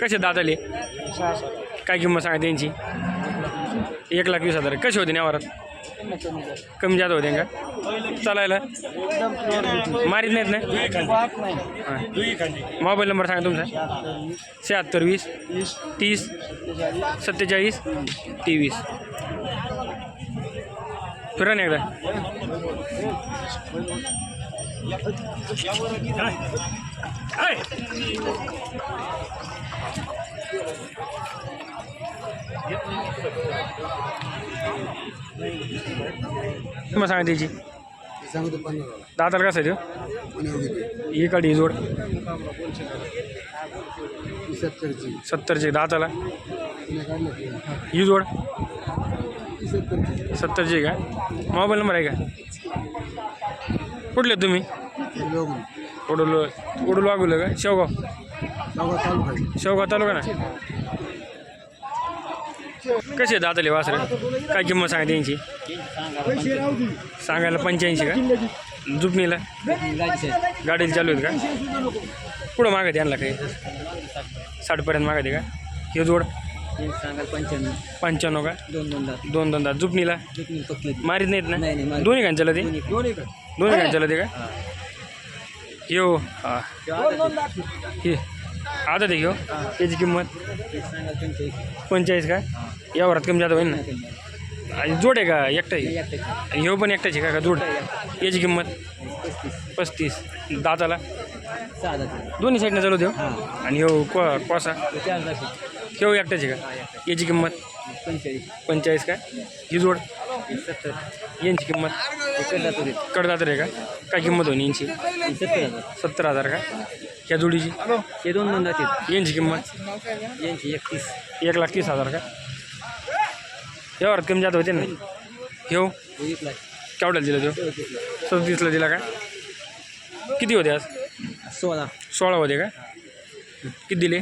कसे दादाले? काय किंमत सांगा त्यांची? एक लाख वीस हजार. कसे होते नेवारात कमी जादा होते का? चालायला? मारीत नाहीत ना? मोबाईल नंबर सांगा तुमचा. शहात्तर वीस तीस सत्तेचाळीस तेवीस. फिरा ना एकदा. मग सांगा त्याची. सांगतो पंधरा दाताला कसं आहे तो? ही काढी ही जोड सत्तरची. सत्तरची. दाताला? ही. जोड? सत्तरची. का? मोबाईल नंबर आहे का? कुठले तुम्ही? उडूल उडूल वागुलं का? शेवगाव? शेवगाव तालुका ना? कसे दादले वासरे? काय किंमत सांगा त्यांची? सांगायला पंच्याऐंशी का? जुपणीला? गाडीला चालू आहेत का? पुढं मागत यांना काही? साठपर्यंत मागते का? हे जोड? सांगाल पंच्याण्णव पंच्याण्णव का? दोन दोन दात. दोन दोन दात जुपणीला? मारीत नाहीत ना? दोन्ही घांच्याला ते दोन्ही दोन्ही घांच्याला ते का येऊ हो. हा. हे. आता ते घेऊ. त्याची किंमत? पंचेचाळीस का? या वरात कमी जातं होईल ना. आणि जोड आहे का? एकटा आणि ह्यो पण एकट्याची आहे का? का जोड? याची किंमत? पस्तीस. दाताला? दोन्ही साईडनं चालू देऊ. आणि ह्यो को कोसा? ह्यो एकटाच का? याची किंमत? पंचेचाळीस का? ही जोड? सत्तर यांची किंमत? कडदातर आहे का? काय किंमत होईल यांची? सत्तर हजार का? ह्या जोडीची हे दोन दोन दात आहेत यांची किंमत? यांची एकतीस एक लाख तीस हज़ार का। यावर कमी जात होते ना? हे एक लाख केवढ्याला दिला तो लाख सदतीसला दिला का। किती होते आज? सोळा सोळा होते का? किती दिले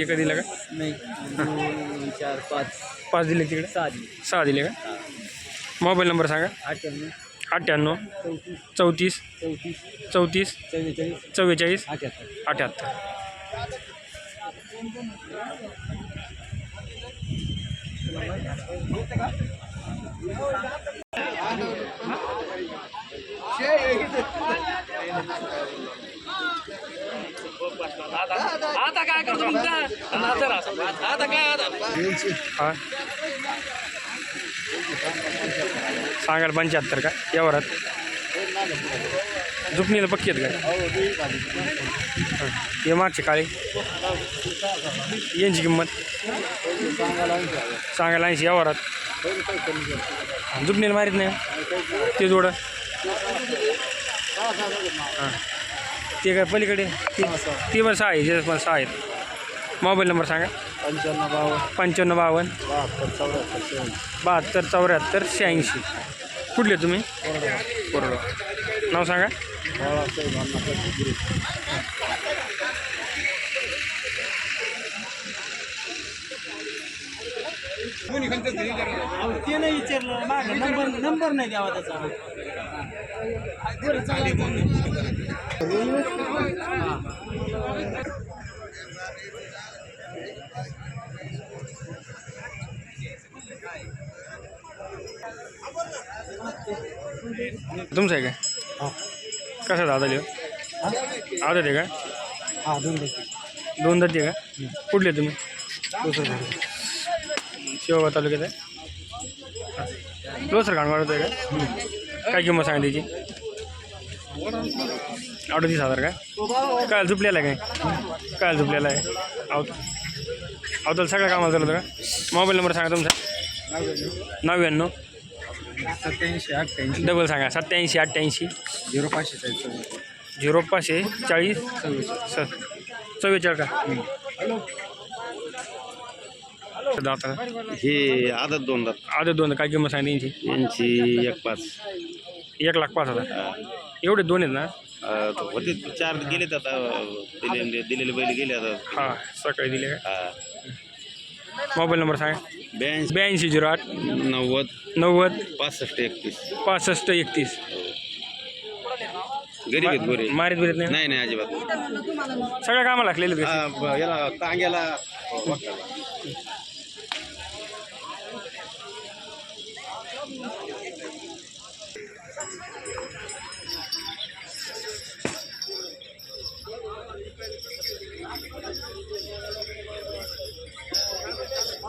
एका दिला का? नाही चार पाच। पाच दिले तिकडे। सहा दिले सहा दिले का। मोबाईल नंबर सांगा। अठ्ठ्याण्णव अठ्ठ्याण्णव चौतीस चौतीस चौतीस चौतीस चव्वेचाळीस चव्वेचाळीस अठ्याहत्तर. अठ्याहत्तर आता काय करतो? आता काय आता? हा. सांगाल पंच्याहत्तर का? या वरात जुपणीला पक्की आहेत का हे मागचे काळे. यांची किंमत. सांगायला ऐंशी या वरात जुपणीला मारीत नाही. ते जोड. हां. ते काय पलीकडे? ती ती पण सहा आहे जे पण सहा आहेत. मोबाईल नंबर सांगा. पंच्याण्णव बावन्न. पंच्याण्णव बावन्न. बहात्तर चौऱ्याहत्तर शहाऐंशी. बहात्तर चौऱ्याहत्तर शहाऐंशी. कुठले तुम्ही? कोरडो नाव सांगा. बाळासाहेब अण्णासाहेब गिरे ते नाही विचारलं नंबर नंबर नाही द्यावा त्याचा. तुमचं आहे का? हां. कसं दादा लिहो आदत आहे का? हां दोन दोन दाती आहे का कुठले तुम्ही? शिवबा तालुक्यात आहे? लोसर खाण वाढत आहे का काय किंमत सांगा त्याची अडतीस हजार का? काय झुपलेला आहे काय काय झुपलेला आहे. अवत अवताल सगळं कामाला चालतं का? मोबाईल नंबर सांगा तुमचा. नव्याण्णव. सत्याऐंशी अठ्ठ्याऐंशी. डबल सांगा सत्याऐंशी अठ्ठ्याऐंशी. झिरो पाचशे चाळीस झिरो पाचशे चाळीस. स चव्वेचाळीस का? दाता हे आदत दोन दात. आधी दोन काय किंमत सांगितली यांची? यांची एक पाच. एक लाख पाच हजार. एवढे दोन आहेत ना? अं, होते चार गेलेत आता दिले दिलेले बैल गेले आता. हां सकाळी दिले का? हा. मोबाईल नंबर सांगा. ब्याऐंशी. ब्याऐंशी झिरो आठ. नव्वद. नव्वद. पासष्ट एकतीस. पासष्ट एकतीस. गरीब आहेत गोरे मारीत बिरीत नाही? नाही नाही अजिबात. सगळ्या कामाला लागलेले आहेत. का? हा, ब- याला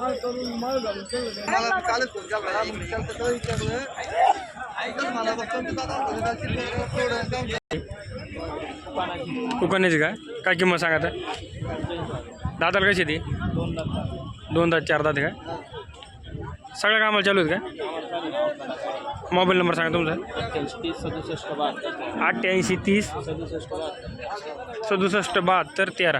मला कालच फोन केला विचारलं तर विचारलं मला कुकरण्याची का काय? किंमत सांगा आता दाताला कशी ती? दोन दात चार दात आहे का? सगळ्या कामाला चालू आहेत का? मोबाईल नंबर सांगा तुमचा. तीस सदुसष्ट बहात्तर. अठ्ठ्याऐंशी तीस सदुसष्ट बहात्तर तेरा.